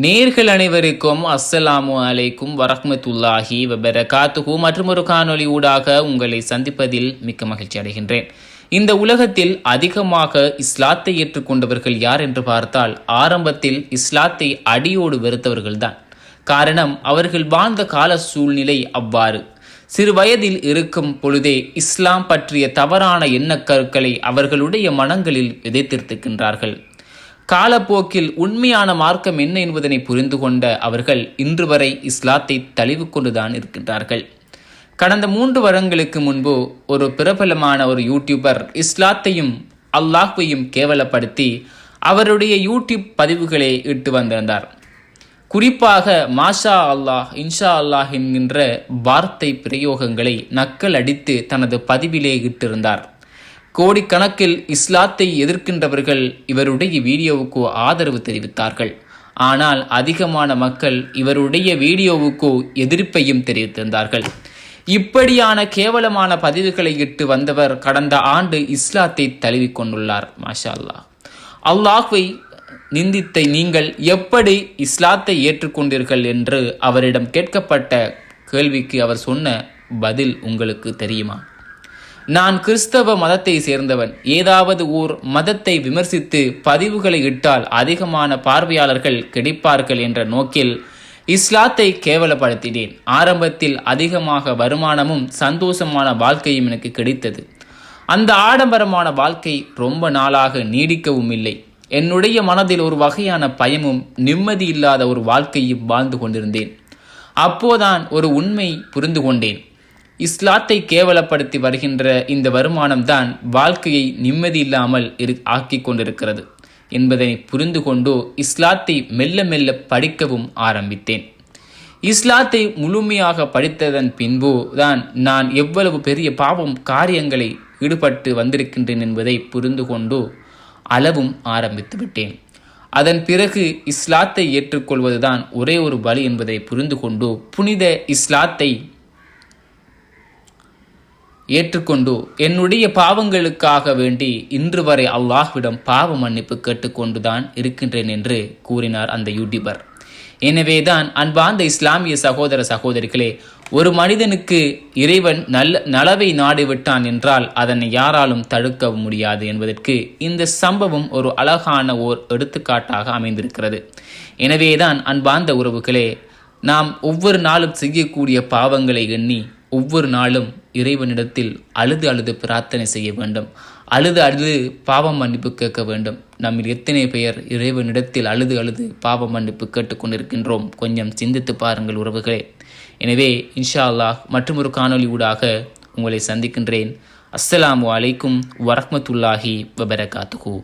நேர்கள் அனைவருக்கும் அஸ்ஸலாமு அலைக்கும் வரஹ்மத்துல்லாஹி வபரகாத்துஹு. மற்றும் ஒரு காணொலி ஊடாக உங்களை சந்திப்பதில் மிக்க மகிழ்ச்சி அடைகின்றேன். இந்த உலகத்தில் அதிகமாக இஸ்லாத்தை ஏற்றுக்கொண்டவர்கள் யார் என்று பார்த்தால் ஆரம்பத்தில் இஸ்லாத்தை அடியோடு வெறுத்தவர்கள்தான். காரணம் அவர்கள் வாழ்ந்த கால சூழ்நிலை அவ்வாறு. சிறு வயதில் இருக்கும் பொழுதே இஸ்லாம் பற்றிய தவறான எண்ணக்கருக்களை அவர்களுடைய மனங்களில் விதைத்திருக்கின்றார்கள் காலப்போக்கில் உண்மையான மார்க்கம் என்ன என்பதனை புரிந்து கொண்ட அவர்கள் இன்று வரை இஸ்லாத்தை தழுவு கொண்டுதான் இருக்கின்றார்கள். கடந்த மூன்று வருடங்களுக்கு முன்பு ஒரு பிரபலமான ஒரு யூடியூபர் இஸ்லாத்தையும் அல்லாஹ்வையும் கேவலப்படுத்தி அவருடைய யூடியூப் பதிவுகளை இட்டு வந்திருந்தார். குறிப்பாக மாஷா அல்லாஹ் இன்ஷா அல்லாஹ் என்கின்ற வார்த்தை பிரயோகங்களை நக்கல் அடித்து தனது பதிவிலே இட்டிருந்தார். கோடிக்கணக்கில் இஸ்லாத்தை எதிர்க்கின்றவர்கள் இவருடைய வீடியோவுக்கு ஆதரவு தெரிவித்தார்கள். ஆனால் அதிகமான மக்கள் இவருடைய வீடியோவுக்கு எதிர்ப்பையும் தெரிவித்திருந்தார்கள். இப்படியான கேவலமான பதிவுகளை இட்டு வந்தவர் கடந்த ஆண்டு இஸ்லாத்தை தழுவிக் கொண்டுள்ளார் மாஷா அல்லாஹ் அல்லாஹ்வை நிந்தித்த நீங்கள் எப்படி இஸ்லாத்தை ஏற்றுக்கொண்டீர்கள் என்று அவரிடம் கேட்கப்பட்ட கேள்விக்கு அவர் சொன்ன பதில் உங்களுக்கு தெரியுமா? நான் கிறிஸ்தவ மதத்தை சேர்ந்தவன். ஏதாவது ஓர் மதத்தை விமர்சித்து பதிவுகளை இட்டால் அதிகமான பார்வையாளர்கள் கிடைப்பார்கள் என்ற நோக்கில் இஸ்லாத்தை கேவலப்படுத்தினேன். ஆரம்பத்தில் அதிகமாக வருமானமும் சந்தோஷமான வாழ்க்கையும் எனக்கு கிடைத்தது. அந்த ஆடம்பரமான வாழ்க்கை ரொம்ப நாளாக நீடிக்கவும் இல்லை. என்னுடைய மனதில் ஒரு வகையான பயமும் நிம்மதி இல்லாத ஒரு வாழ்க்கையும் வாழ்ந்து கொண்டிருந்தேன். அப்போதான் ஒரு உண்மை புரிந்து கொண்டேன். இஸ்லாத்தை கேவலப்படுத்தி வருகின்ற இந்த வருமானம் தான் வாழ்க்கையை நிம்மதி இல்லாமல் இரு ஆக்கி கொண்டிருக்கிறது என்பதை புரிந்து கொண்டு இஸ்லாத்தை மெல்ல மெல்ல படிக்கவும் ஆரம்பித்தேன். இஸ்லாத்தை முழுமையாக படித்ததன் பின்பு தான் நான் எவ்வளவு பெரிய பாவம் காரியங்களை ஈடுபட்டு வந்திருக்கின்றேன் என்பதை புரிந்து கொண்டு அளவும் ஆரம்பித்து விட்டேன். அதன் பிறகு இஸ்லாத்தை ஏற்றுக்கொள்வதுதான் ஒரே ஒரு வழி என்பதை புரிந்து கொண்டு புனித இஸ்லாத்தை ஏற்றுக்கொண்டு என்னுடைய பாவங்களுக்காக வேண்டி இன்று வரை அல்லாஹ்விடம் பாவ மன்னிப்பு கேட்டுக்கொண்டுதான் இருக்கின்றேன் என்று கூறினார் அந்த யூடியூபர் எனவேதான் அன்பார்ந்த இஸ்லாமிய சகோதர சகோதரிகளே ஒரு மனிதனுக்கு இறைவன் நல்ல நலவை நாடிவிட்டான் என்றால் அதனை யாராலும் தடுக்க முடியாது என்பதற்கு இந்த சம்பவம் ஒரு அழகான ஓர் எடுத்துக்காட்டாக அமைந்திருக்கிறது. எனவேதான் அன்பார்ந்த உறவுகளே நாம் ஒவ்வொரு நாளும் செய்யக்கூடிய பாவங்களை எண்ணி ஒவ்வொரு நாளும் இறைவனிடத்தில் அழுது அழுது பிரார்த்தனை செய்ய வேண்டும். அழுது அழுது பாவம் மன்னிப்பு கேட்க வேண்டும். நம்மில் எத்தனை பெயர் இறைவனிடத்தில் அழுது அழுது பாவ மன்னிப்பு கேட்டுக்கொண்டிருக்கின்றோம்? கொஞ்சம் சிந்தித்து பாருங்கள் உறவுகளே. எனவே இன்ஷா அல்லாஹ் மற்றொரு காணொலி ஊடாக உங்களை சந்திக்கின்றேன். அஸ்ஸலாமு அலைக்கும் வரஹ்மத்துல்லாஹி வபரகாத்துஹூ.